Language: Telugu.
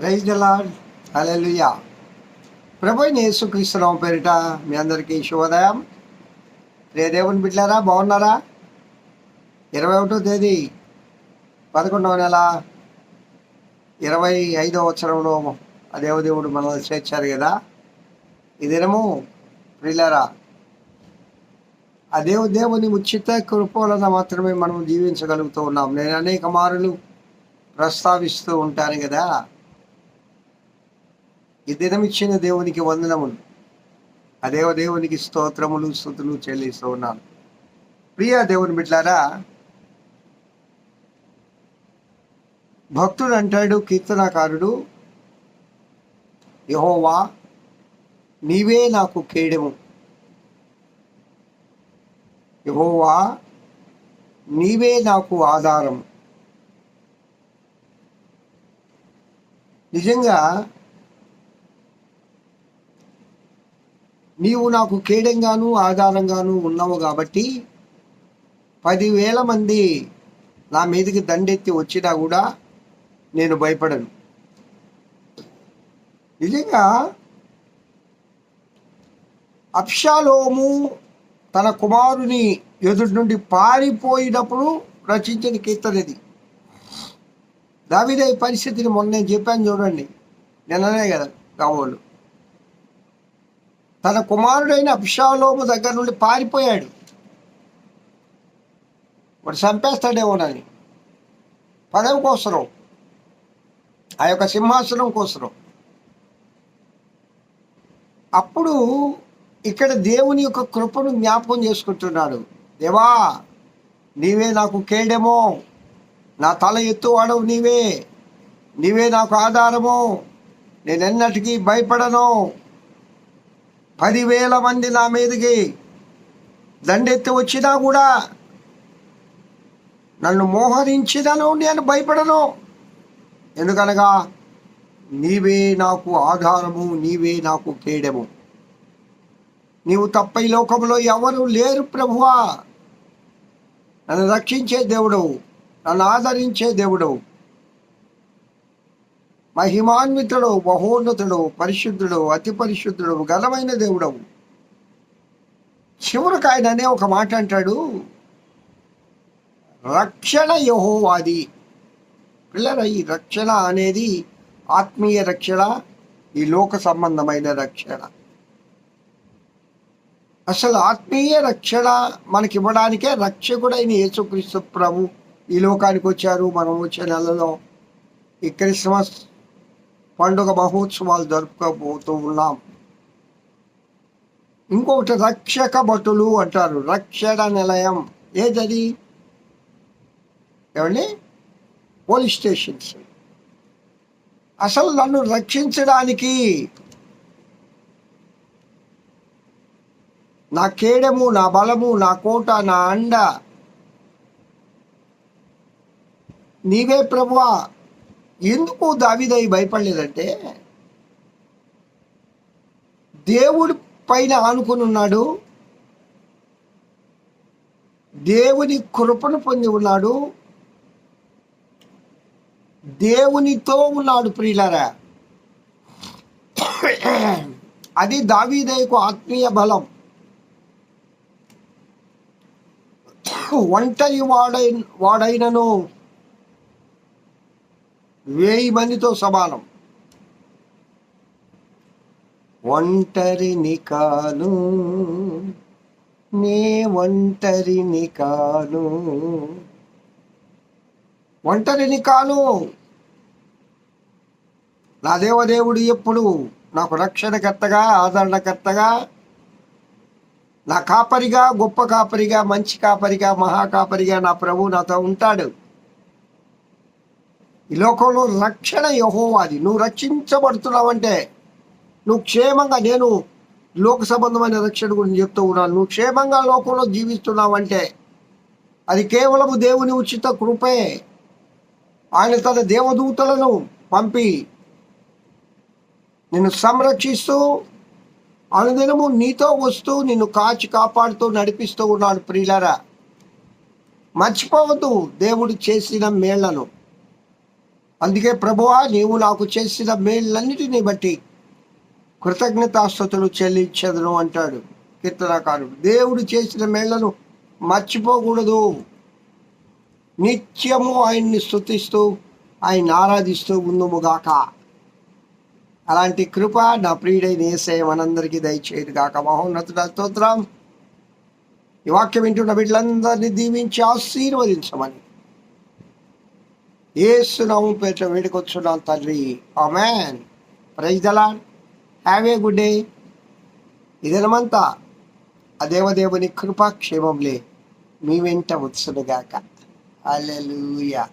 Praise lord. అలెలుయా ప్రభు అయిన యేసుక్రీస్తునామ పేరిట మీ అందరికీ శుభోదయం. రేదేవుని బిడ్డారా బాగున్నారా? ఇరవై ఒకటో తేదీ పదకొండవ నెల ఇరవై ఐదవ సంవత్సరంలో ఆ దేవదేవుడు మనల్ని చేర్చారు కదా. ఈ దినము ప్రియులారా ఆ దేవు దేవుని ఉచిత కృప వలన మాత్రమే మనం జీవించగలుగుతూ ఉన్నాం. నేను అనేక మారులు ప్రస్తావిస్తూ ఉంటాను కదా. ఈ దినం ఇచ్చిన దేవునికి వందనములు. ఆ దేవ దేవునికి స్తోత్రములు స్థుతులు చెల్లిస్తూ ఉన్నాను. ప్రియ దేవుని బిడ్లారా భక్తుడు అంటాడు కీర్తనాకారుడు యహోవా నీవే నాకు కేడము. యహోవా నీవే నాకు ఆధారం నిజంగా నీవు నాకు కేడంగాను ఆధారంగాను ఉన్నావు కాబట్టి పదివేల మంది నా మీదకి దండెత్తి వచ్చినా కూడా నేను భయపడను. నిజంగా అప్షాలోము తన కుమారుని ఎదుటి నుండి పారిపోయినప్పుడు రచించిన కీర్తన ఇది. దావిదే పరిస్థితిని మొన్న నేను చెప్పాను చూడండి. నిన్ననే కదా కాబోలు తన కుమారుడైన అభిషాలోము దగ్గర నుండి పారిపోయాడు. వాడు చంపేస్తాడేమోనని పదవి కోసరం. ఆ యొక్క సింహాసనం కోసరం. అప్పుడు ఇక్కడ దేవుని యొక్క కృపను జ్ఞాపకం చేసుకుంటున్నాడు. దేవా నీవే నాకు కేడెమో. నా తల ఎత్తువాడవు నీవే. నీవే నాకు ఆధారము. నేనెన్నటికీ భయపడను. పదివేల మంది నా మీదకి దండెత్తి వచ్చినా కూడా నన్ను మోహరించినను నేను భయపడను. ఎందుకనగా నీవే నాకు ఆధారము నీవే నాకు కేడము నీవు తప్ప ఈ లోకంలో ఎవరు లేరు ప్రభువా. నన్ను రక్షించే దేవుడవు నన్ను ఆదరించే దేవుడవు మహిమాన్వితుడు మహోన్నతుడు పరిశుద్ధుడు అతి పరిశుద్ధుడు ఘనమైన దేవుడవు. చివరికి ఆయననే ఒక మాట అంటాడు రక్షణ యహోవాది. పిల్లల ఈ రక్షణ అనేది ఆత్మీయ రక్షణ ఈ లోక సంబంధమైన రక్షణ. అసలు ఆత్మీయ రక్షణ మనకి ఇవ్వడానికే రక్షకుడైన యేసుక్రీస్తు ప్రభు ఈ లోకానికి వచ్చారు. మనం వచ్చే నెలలో ఈ క్రిస్మస్ పండుగ మహోత్సవాలు జరుపుకోబోతూ ఉన్నాం ఇంకొకటి రక్షక భటులు అంటారు. రక్షణ నిలయం ఏదది? ఏమండి? Police stations. అసలు నన్ను రక్షించడానికి నా కేడము నా బలము నా కోట నా అండ నీవే ప్రభువా. ఎందుకు దావిదై భయపడలేదంటే దేవుడి పైన ఆనుకుని ఉన్నాడు. దేవుని కృపను పొంది ఉన్నాడు. దేవునితో ఉన్నాడు ప్రియులరా. అది దావీదయ్యకు ఆత్మీయ బలం. ఒంటరి వాడై వాడైనను వేయి మందితో సమానం. ఒంటరిని కాను నే ఒంటరిని కాను ఒంటరిని కాను నా దేవదేవుడు ఎప్పుడు నాకు రక్షణకర్తగా ఆదరణకర్తగా నా కాపరిగా గొప్ప కాపరిగా మంచి కాపరిగా మహాకాపరిగా నా ప్రభు నాతో ఉంటాడు. ఈ లోకంలో రక్షణ యహోవాది. నువ్వు రక్షించబడుతున్నావంటే నువ్వు క్షేమంగా నేను లోక సంబంధమైన రక్షణ గురించి చెప్తూ ఉన్నాను. నువ్వు క్షేమంగా లోకంలో జీవిస్తున్నావంటే అది కేవలము దేవుని ఉచిత కృపే. ఆయన తన దేవదూతలను పంపి నిన్ను సంరక్షిస్తూ అనుదినము నీతో వస్తూ నిన్ను కాచి కాపాడుతూ నడిపిస్తూ ఉన్నాడు ప్రియులారా. మర్చిపోవద్దు దేవుడు చేసిన మేళ్ళను. అందుకే ప్రభువా నీవు నాకు చేసిన మేళ్ళన్నిటిని బట్టి కృతజ్ఞతాస్థుతులు చెల్లించదును అంటాడు కీర్తనకారుడు. దేవుడు చేసిన మేళ్ళను మర్చిపోకూడదు. నిత్యము ఆయన్ని స్థుతిస్తూ ఆయన ఆరాధిస్తూ ముందుముగాక అలాంటి కృప నా ప్రియుడైన ఏసయ మనందరికీ దయచేయదు గాక. మహోన్నతుడ స్తోత్రం. ఈ వాక్యం వింటున్న బిడ్డలందరినీ దీవించి ఆశీర్వదించమని. ఏసునాము పేట వేడుకొచ్చున్నాం తండ్రి. Amen praise the Lord have a good day. ఇదనమంతా ఆ దేవదేవుని కృపాక్షేమంలే మీ వెంట వచ్చునుగాక. అల్లెలుయా